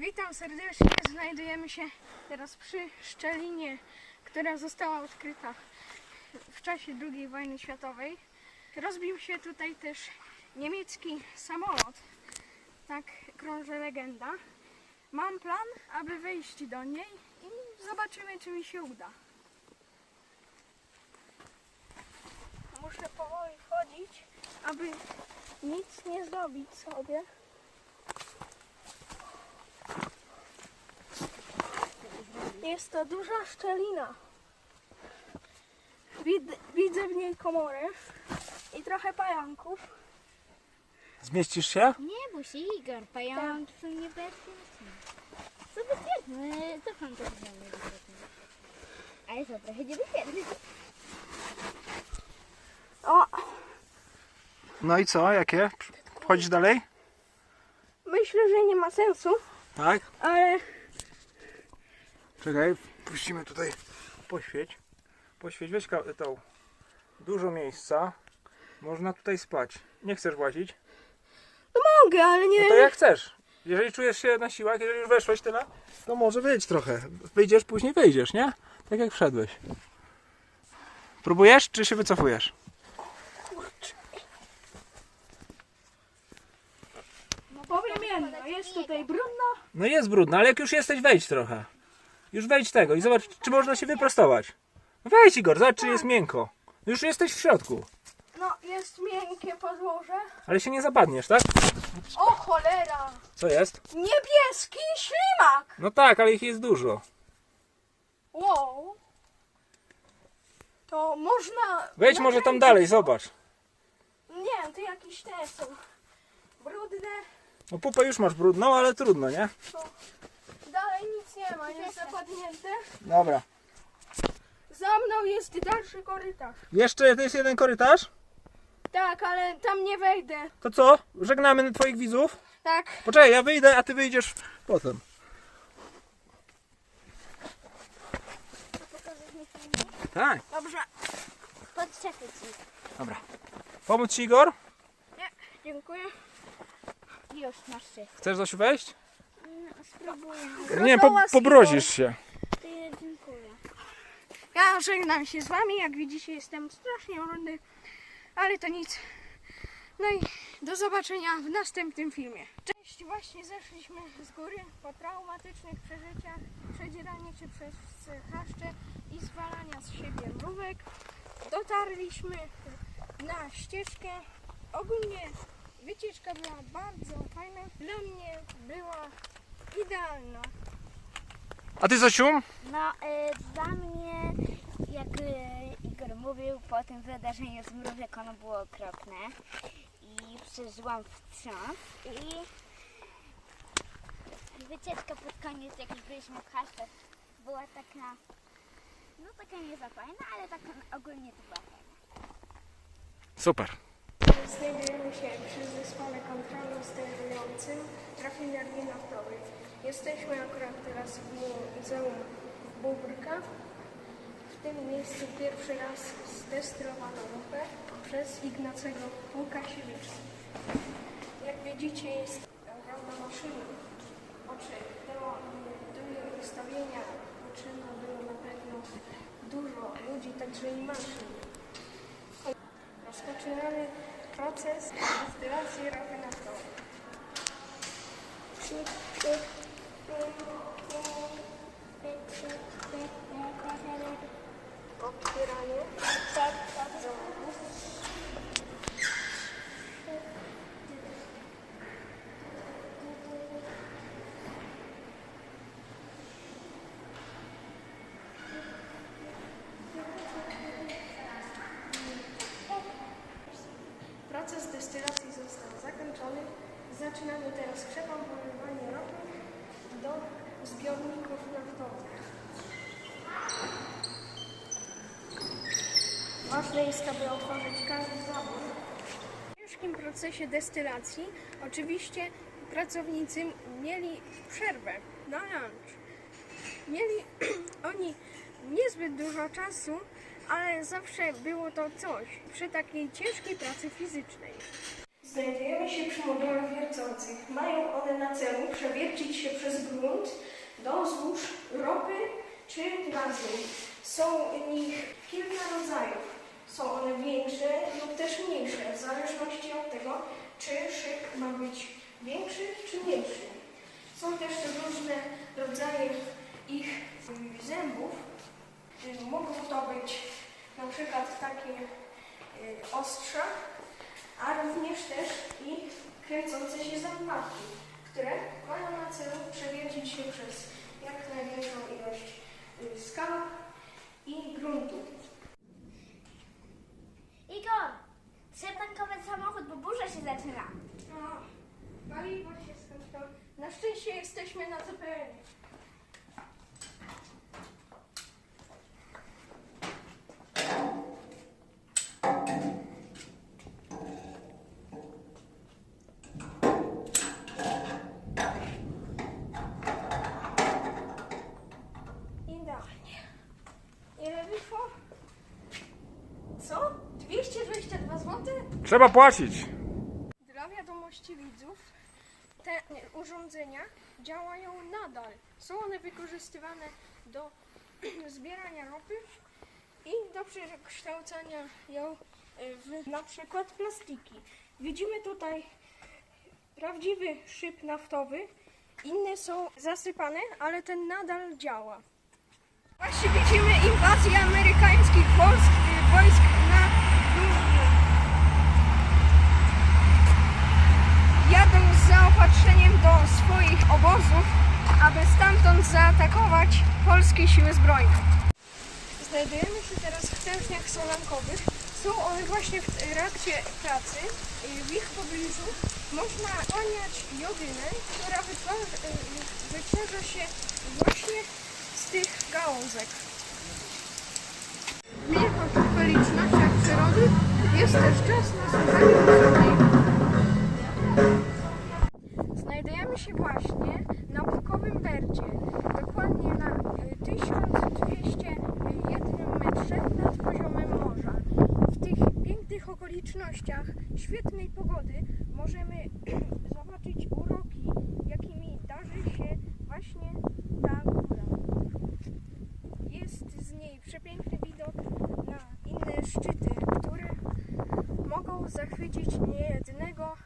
Witam serdecznie. Znajdujemy się teraz przy szczelinie, która została odkryta w czasie II wojny światowej. Rozbił się tutaj też niemiecki samolot. Tak krąży legenda. Mam plan, aby wejść do niej i zobaczymy, czy mi się uda. Muszę powoli wchodzić, aby nic nie zrobić sobie. Jest to duża szczelina. Wid, widzę w niej komorę i trochę pająków. Zmieścisz się? Nie bój się, Igor, pająki są niebezpieczne. Co bezpieczne? Co pan to? Ale są trochę niebezpieczne. O, No i co? Jakie? Wchodzisz dalej? myślę, że nie ma sensu, Tak. ale Czekaj, puścimy tutaj. Poświeć. Poświeć, weź tą. Dużo miejsca. Można tutaj spać. Nie chcesz łazić? no mogę, ale nie No to jak chcesz. Jeżeli czujesz się na siłach, jeżeli już weszłeś tyle, to może wyjdź trochę. Wyjdziesz, później wyjdziesz, nie? Tak jak wszedłeś. Próbujesz, czy się wycofujesz? powiem jedno, jest tutaj brudno. No jest brudno, ale jak już jesteś, wejdź trochę. Już wejdź tego i zobacz, czy można się wyprostować. Wejdź Igor, zobacz, czy jest miękko. Już jesteś w środku. No, jest miękkie podłoże. Ale się nie zapadniesz, tak? O cholera! Co jest? Niebieski ślimak! No tak, ale ich jest dużo. Wow. To można... Wejdź może tam dalej, zobacz. Nie, to jakieś te są brudne. No pupę już masz brudną, ale trudno, nie? Nic nie ma, jest zapadnięte. Dobra. Za mną jest dalszy korytarz. Jeszcze to jest jeden korytarz. Tak, ale tam nie wejdę. To co? Żegnamy twoich widzów. Tak. Poczekaj, ja wyjdę, a ty wyjdziesz potem. Tak. Dobrze. Podczekaj ci. Dobra. Pomóc ci Igor? Dziękuję. Już masz się. Chcesz Zosiu wejść? Spróbuję. Nie, po, pobrozisz się. Dziękuję. Ja żegnam się z wami. Jak widzicie, jestem strasznie rudy, ale to nic. No i do zobaczenia w następnym filmie. Cześć, właśnie zeszliśmy z góry po traumatycznych przeżyciach, przedzieranie się przez chaszcze i zwalania z siebie mrówek. Dotarliśmy na ścieżkę. Ogólnie wycieczka była bardzo fajna. Dla mnie była idealna. A ty Zosiu? No, y, dla mnie, jak y, Igor mówił, po tym wydarzeniu z mrówek ono było okropne i przeżyłam wstrząs i wycieczka pod koniec, jak już byliśmy w Haszczach, była taka, no taka nie za fajna, ale tak ogólnie to była fajna. Super. Jesteśmy akurat teraz w Muzeum Bóbrka. W tym miejscu pierwszy raz zdestylowano ropę przez Ignacego Łukasiewicza. Jak widzicie jest ogromna maszyna. Oczy było dużo wystawienia. Potrzebno było na pewno dużo ludzi, także i maszyn. Rozpoczynamy proces destylacji ropy naftowej. Otwieranie. Proces destylacji został zakończony. Zaczynamy teraz do zbiorników naftowych. Ważne jest, aby otworzyć każdy zabór. W ciężkim procesie destylacji oczywiście pracownicy mieli przerwę na lunch. Mieli oni niezbyt dużo czasu, ale zawsze było to coś przy takiej ciężkiej pracy fizycznej. Znajdujemy się przy modułach wiercących. Mają one na celu przewiercić się przez grunt do złóż ropy czy gazu. Są nich kilka rodzajów. Są one większe lub też mniejsze, w zależności od tego, czy szyb ma być większy czy mniejszy. Są też różne rodzaje ich y, zębów. Y, Mogą to być na przykład takie y, ostrza, a również też i kręcące się zębatki, które mają na celu przewiercić się przez jak największą Trzeba płacić. Dla wiadomości widzów, te urządzenia działają nadal. Są one wykorzystywane do zbierania ropy i do przekształcania ją y, w na przykład plastiki. Widzimy tutaj prawdziwy szyb naftowy, inne są zasypane, ale ten nadal działa. Właśnie widzimy inwazję amerykańskich wojsk, y, wojsk na Gruzję. jadą z zaopatrzeniem do swoich obozów, aby stamtąd zaatakować polskie siły zbrojne. Znajdujemy się teraz w tętniach solankowych. Są one właśnie w trakcie pracy. W ich pobliżu można kłaniać jodynę, która wytwarza, się właśnie z tych gałązek. W tych okolicznościach przyrody jest też czas na słuchanie muzyki. Znajdujemy się właśnie na Bukowym Berdzie, dokładnie na y, 1201 metrze nad poziomem morza. W tych pięknych okolicznościach świetnej pogody możemy